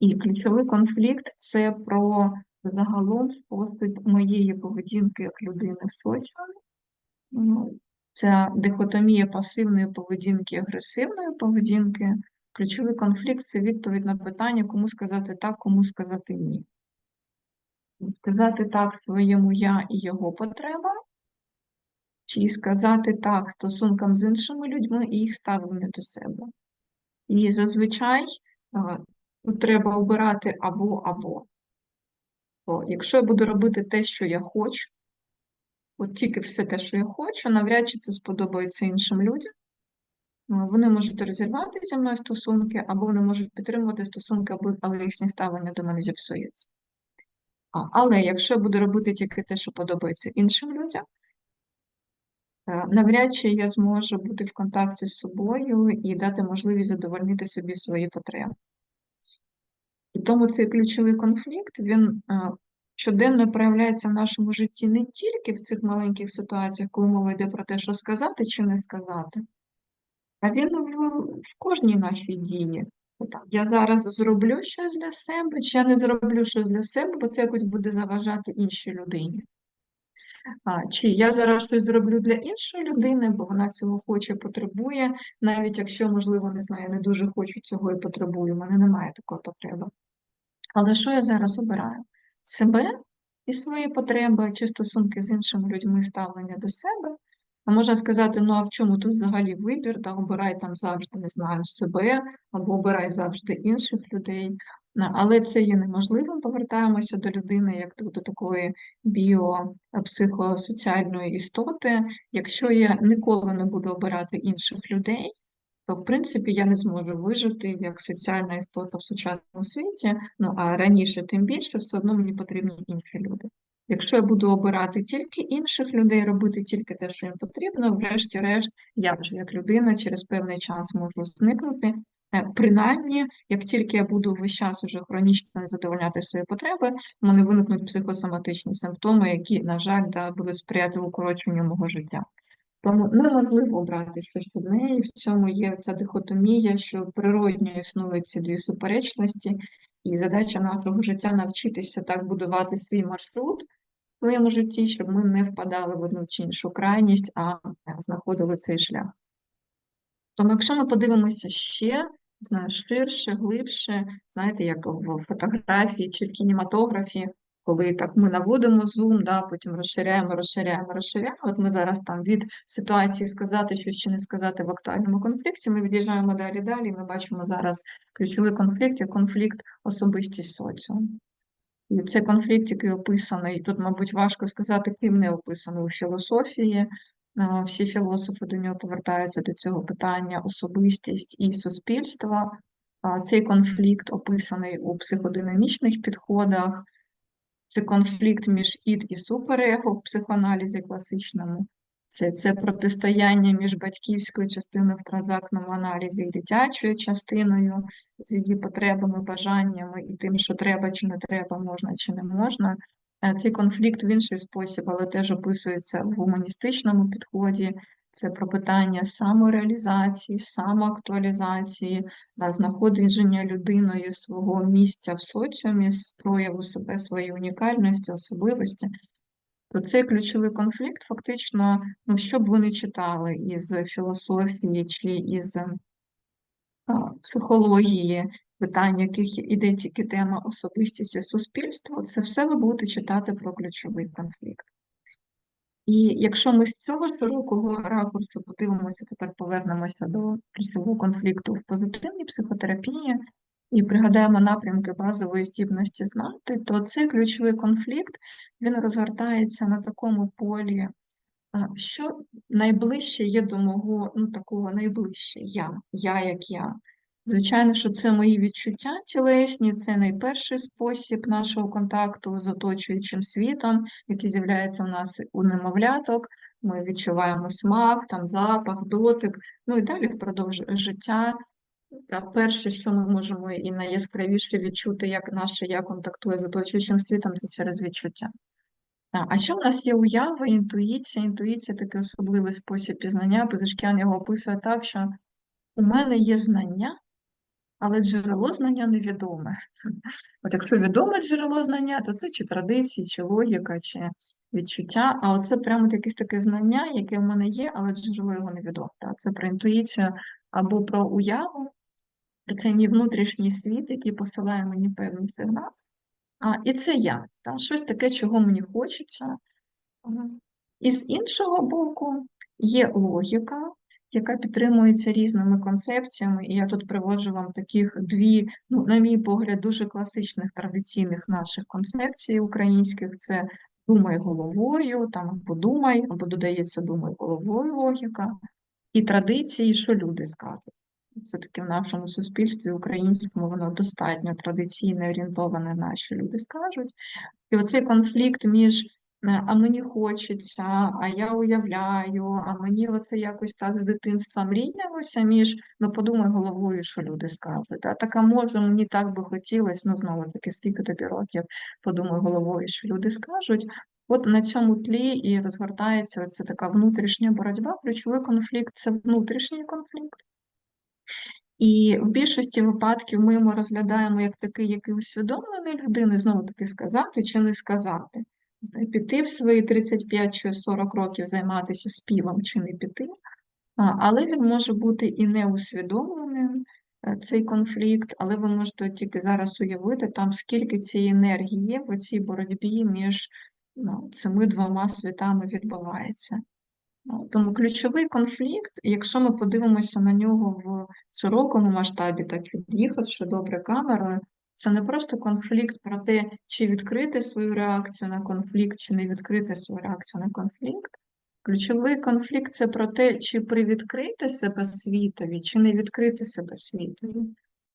І ключовий конфлікт це про загалом спосіб моєї поведінки як людини в соціумі. Ну, Це дихотомія пасивної поведінки агресивної поведінки. Ключовий конфлікт це відповідь на питання, кому сказати так, кому сказати ні. Сказати так своєму я і його потребам, чи сказати так стосункам з іншими людьми і їх ставленню до себе. І зазвичай тут треба обирати або або. Бо якщо я буду робити те, що я хочу, от тільки все те, що я хочу, навряд чи це сподобається іншим людям. Ну, Вони можуть розірвати зі мною стосунки, або вони можуть підтримувати стосунки, але їхнє ставлення до мене зіпсується. А, але якщо я буду робити тільки те, що подобається іншим людям, е, навряд чи я зможу бути в контакті з собою і дати можливість задовольнити собі свої потреби. І тому цей ключовий конфлікт, він е, щоденно проявляється в нашому житті не тільки в цих маленьких ситуаціях, коли мова йде про те, що сказати чи не сказати, а він в, в кожній нашій дії. Я зараз зроблю щось для себе, чи я не зроблю щось для себе, бо це якось буде заважати іншій людині. А, чи я зараз щось зроблю для іншої людини, бо вона цього хоче, потребує, навіть якщо, можливо, не знаю, не дуже хочу цього і потребую, у мене немає такої потреби. Але що я зараз обираю? Себе і свої потреби, чи стосунки з іншими людьми, ставлення до себе. А можна сказати, ну а в чому тут взагалі вибір? Да, обирай там завжди, не знаю, себе, або обирай завжди інших людей. Але це є неможливим. Повертаємося до людини як до такої біопсихосоціальної істоти. Якщо я ніколи не буду обирати інших людей, то в принципі я не зможу вижити як соціальна істота в сучасному світі. Ну а раніше, тим більше, все одно мені потрібні інші люди. Якщо я буду обирати тільки інших людей, робити тільки те, що їм потрібно, врешті-решт, я вже як людина через певний час можу зникнути. Е, Принаймні, як тільки я буду весь час уже хронічно задовольняти свої потреби, в мене виникнуть психосоматичні симптоми, які, на жаль, да, будуть сприяти укороченню мого життя. Тому неможливо обрати щось одне, і в цьому є ця дихотомія, що природньо існують ці дві суперечності, і задача нашого життя навчитися так будувати свій маршрут в своєму житті, щоб ми не впадали в одну чи іншу крайність, а знаходили цей шлях. Тому, якщо ми подивимося ще, знаю, ширше, глибше, знаєте, як в фотографії чи в кінематографі, коли так ми наводимо зум, да, потім розширяємо, розширяємо, розширяємо. От ми зараз там від ситуації сказати щось чи не сказати в актуальному конфлікті, ми від'їжджаємо далі далі, і ми бачимо зараз ключовий конфлікт як конфлікт особистість соціум. І це конфлікт, який описаний, тут, мабуть, важко сказати, ким не описаний у філософії. Всі філософи до нього повертаються до цього питання особистість і суспільство. Цей конфлікт описаний у психодинамічних підходах. Це конфлікт між ід і суперего в психоаналізі класичному. Це, це протистояння між батьківською частиною в транзактному аналізі і дитячою частиною з її потребами, бажаннями і тим, що треба чи не треба, можна чи не можна. Е, Цей конфлікт в інший спосіб, але теж описується в гуманістичному підході. Це про питання самореалізації, самоактуалізації, знаходження людиною свого місця в соціумі, з прояву себе, своєї унікальності, особливості. То цей ключовий конфлікт, фактично, ну, що б ви не читали із філософії чи із а, психології, питань, яких іде тільки тема особистість і суспільство, це все ви будете читати про ключовий конфлікт. І якщо ми з цього широкого ракурсу подивимося, тепер повернемося до ключового конфлікту в позитивній психотерапії і пригадаємо напрямки базової здібності знати, то цей ключовий конфлікт він розгортається на такому полі, що найближче є до мого ну, такого найближче я, я як я. Звичайно, що це мої відчуття тілесні, це найперший спосіб нашого контакту з оточуючим світом, який з'являється в нас у немовляток. Ми відчуваємо смак, там запах, дотик, ну і далі впродовж життя. Та перше, що ми можемо і найяскравіше відчути, як наше я контактує з оточуючим світом, це через відчуття. А що в нас є уява, інтуїція? Інтуїція такий особливий спосіб пізнання. Позишкян його описує так, що у мене є знання, але джерело знання невідоме. От якщо відоме джерело знання, то це чи традиції, чи логіка, чи відчуття. А оце прямо якесь таке знання, яке в мене є, але джерело його невідоме. Це про інтуїцію або про уяву, цей мій внутрішній світ, який посилає мені певний сигнал. А, і це я, та, щось таке, чого мені хочеться. І з іншого боку, є логіка, яка підтримується різними концепціями, і я тут приводжу вам таких дві, ну, на мій погляд, дуже класичних традиційних наших концепцій українських: це думай головою, там або думай, або додається думай головою логіка, і традиції, що люди скажуть. Все-таки в нашому суспільстві українському воно достатньо традиційно орієнтоване на що люди скажуть. І оцей конфлікт між а мені хочеться, а я уявляю, а мені оце якось так з дитинства мріялося, між ну подумай головою, що люди скажуть. А така може, мені так би хотілося, ну знову таки, скільки тобі років, подумай головою, що люди скажуть. От на цьому тлі і розгортається оця така внутрішня боротьба. Ключовий конфлікт це внутрішній конфлікт. І в більшості випадків ми його розглядаємо як такий, який усвідомлений людини, знову таки сказати чи не сказати. Піти в свої 35 чи 40 років займатися співом чи не піти, але він може бути і неусвідомленим, е, цей конфлікт, але ви можете тільки зараз уявити, там скільки цієї енергії є в цій боротьбі між ну, цими двома світами відбувається. Тому ключовий конфлікт, якщо ми подивимося на нього в широкому масштабі, так від'їхавши добре камерою, це не просто конфлікт про те, чи відкрити свою реакцію на конфлікт, чи не відкрити свою реакцію на конфлікт. Ключовий конфлікт це про те, чи привідкрити себе світові, чи не відкрити себе світові.